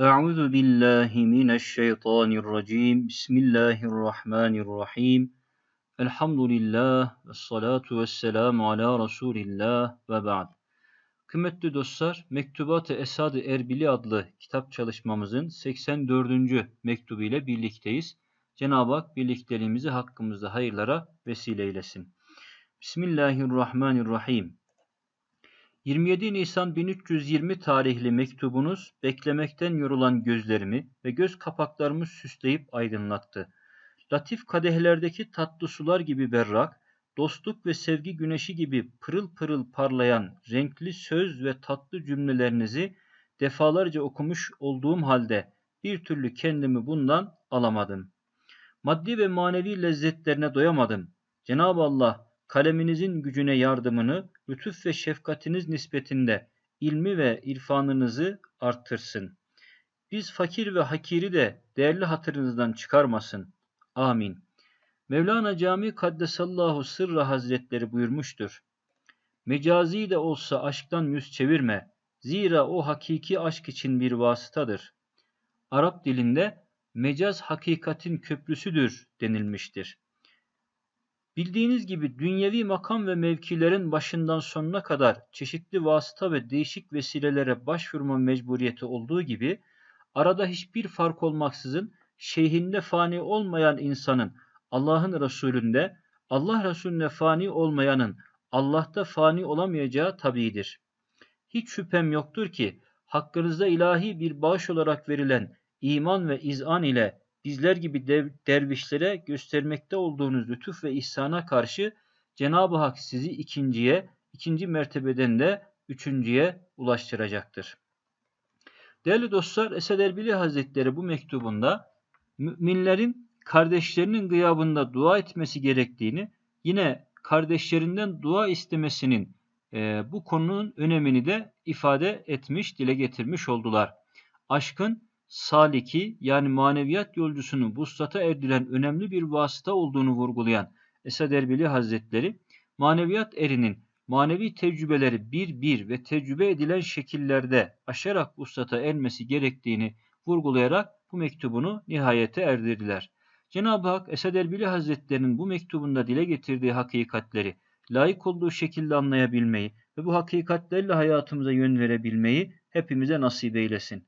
أعوذ بالله من الشيطان الرجيم بسم الله الرحمن الرحيم الحمد لله والصلاة والسلام على رسول الله ve ba'd. Kıymetli dostlar, Mektubat-ı Esad-ı Erbili adlı kitap çalışmamızın 84. mektubu ile birlikteyiz. Cenab-ı Hak birliklerimizi hakkımızda hayırlara vesile eylesin. Bismillahirrahmanirrahim. 27 Nisan 1320 tarihli mektubunuz beklemekten yorulan gözlerimi ve göz kapaklarımı süsleyip aydınlattı. Latif kadehlerdeki tatlı sular gibi berrak, dostluk ve sevgi güneşi gibi pırıl pırıl parlayan renkli söz ve tatlı cümlelerinizi defalarca okumuş olduğum halde bir türlü kendimi bundan alamadım. Maddi ve manevi lezzetlerine doyamadım. Cenab-ı Allah kaleminizin gücüne yardımını lütuf ve şefkatiniz nispetinde ilmi ve irfanınızı arttırsın. Biz fakir ve hakiri de değerli hatırınızdan çıkarmasın. Amin. Mevlana Cami Kaddesallahu Sırra Hazretleri buyurmuştur. Mecazi de olsa aşktan yüz çevirme. Zira o hakiki aşk için bir vasıtadır. Arap dilinde mecaz hakikatin köprüsüdür denilmiştir. Bildiğiniz gibi dünyevi makam ve mevkilerin başından sonuna kadar çeşitli vasıta ve değişik vesilelere başvurma mecburiyeti olduğu gibi arada hiçbir fark olmaksızın şeyhinde fani olmayan insanın Allah'ın Resulünde, Allah Resulüne fani olmayanın Allah'ta fani olamayacağı tabidir. Hiç şüphem yoktur ki hakkınızda ilahi bir bağış olarak verilen iman ve izan ile bizler gibi dev, dervişlere göstermekte olduğunuz lütuf ve ihsana karşı Cenab-ı Hak sizi ikinciye, ikinci mertebeden de üçüncüye ulaştıracaktır. Değerli dostlar, Esed Erbili Hazretleri bu mektubunda müminlerin kardeşlerinin gıyabında dua etmesi gerektiğini, yine kardeşlerinden dua istemesinin e, bu konunun önemini de ifade etmiş, dile getirmiş oldular. Aşkın saliki yani maneviyat yolcusunun vuslata erdiren önemli bir vasıta olduğunu vurgulayan Esad Erbili Hazretleri, maneviyat erinin manevi tecrübeleri bir bir ve tecrübe edilen şekillerde aşarak vuslata ermesi gerektiğini vurgulayarak bu mektubunu nihayete erdirdiler. Cenab-ı Hak Esad Erbili Hazretleri'nin bu mektubunda dile getirdiği hakikatleri layık olduğu şekilde anlayabilmeyi ve bu hakikatlerle hayatımıza yön verebilmeyi hepimize nasip eylesin.